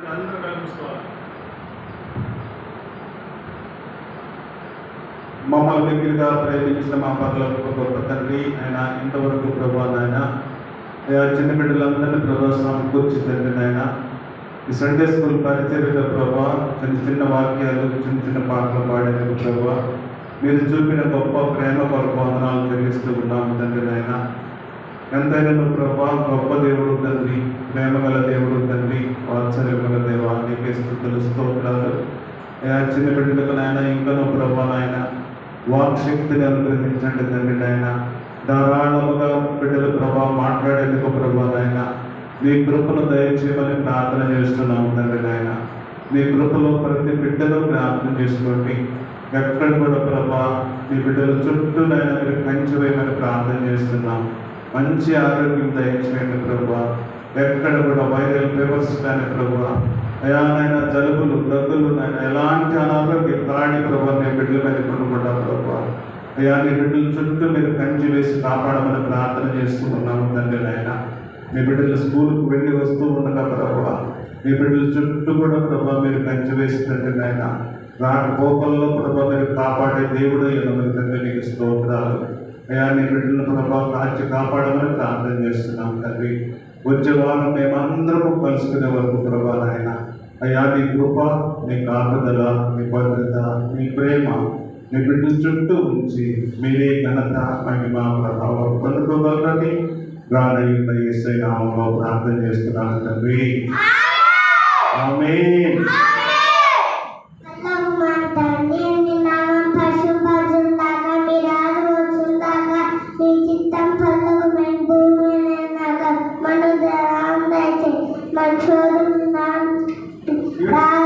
అందరూ కల్పిస్తారు మమ్మల్ని దగ్గరగా ప్రేమించిన మా పనులకు గొప్ప తండ్రి ఆయన ఇంతవరకు ప్రభా నాయన చిన్న బిడ్డలందరినీ ప్రభా సమకూర్చి తండ్రి నాయన. ఈ సండే స్కూల్ పరిచర్యత ప్రభా చిన్న చిన్న వాక్యాలు చిన్న చిన్న పాటలు పాడేందుకు ప్రభా. మీరు చూపిన గొప్ప ప్రేమ కొరకు వందనాలు చెల్లిస్తూ ఉన్నాము తండ్రి నాయన. ఎంతైనా ప్రభా గొప్ప దేవుడు తండ్రి ప్రేమగల దేవుడు తండ్రి వాత్సల్యం దేవ దేవా నీకే స్థుతులు స్తోత్రాలు అయ్యా చిన్న బిడ్డలకు నాయన ఇంకా నువ్వు ప్రభా నాయన వాక్ శక్తిని అనుగ్రహించండి తండ్రి నాయన. ధారాళముగా బిడ్డల ప్రభా మాట్లాడేందుకు ప్రభా నాయన. నీ కృపను దయచేయమని ప్రార్థన చేస్తున్నాము తండ్రి నాయన. నీ కృపలో ప్రతి బిడ్డను జ్ఞాపకం చేసుకోండి. ఎక్కడ కూడా ప్రభా నీ బిడ్డల చుట్టూ నాయన మీరు కంచి ప్రార్థన చేస్తున్నాము. మంచి ఆరోగ్యం దయచేయండి ప్రభా ఎక్కడ కూడా వైరల్ ఫీవర్స్ కానీ ప్రభా అయానైనా జలుబులు దగ్గులు నాయన ఎలాంటి అనారోగ్య ప్రాణి ప్రభా నేను బిడ్డల మీద కొనుక్కుంటా ప్రభావ. అయ్యా నీ బిడ్డల చుట్టూ మీరు కంచి వేసి కాపాడమని ప్రార్థన చేస్తూ ఉన్నాము తండ్రి నాయన. మీ బిడ్డలు స్కూల్కి వెళ్ళి వస్తూ ఉండగా ప్రభా మీ బిడ్డల చుట్టూ కూడా ప్రభావ మీరు కంచి వేసి తండ్రి నాయన. రాకపోకల్లో కోపంలో ప్రభా మీరు కాపాడే దేవుడు ఎనమని తండ్రి నీకు స్తోత్రాలు. అయ్యా నీ బిడ్డలను ప్రభా కాచి కాపాడమని ప్రార్థన చేస్తున్నాం తండ్రి. వచ్చే వారం మేమందరము కలుసుకునే వరకు ప్రభా నాయన అయ్యా నీ కృప నీ కాపుదల నీ భద్రత నీ ప్రేమ నీ బిడ్డల చుట్టూ ఉంచి మీరే ఘనత మహిమ ప్రభావం పొందుకోగలరని రానయ్య నామంలో ప్రార్థన చేస్తున్నాను తండ్రి. ఆమేన్. Wow.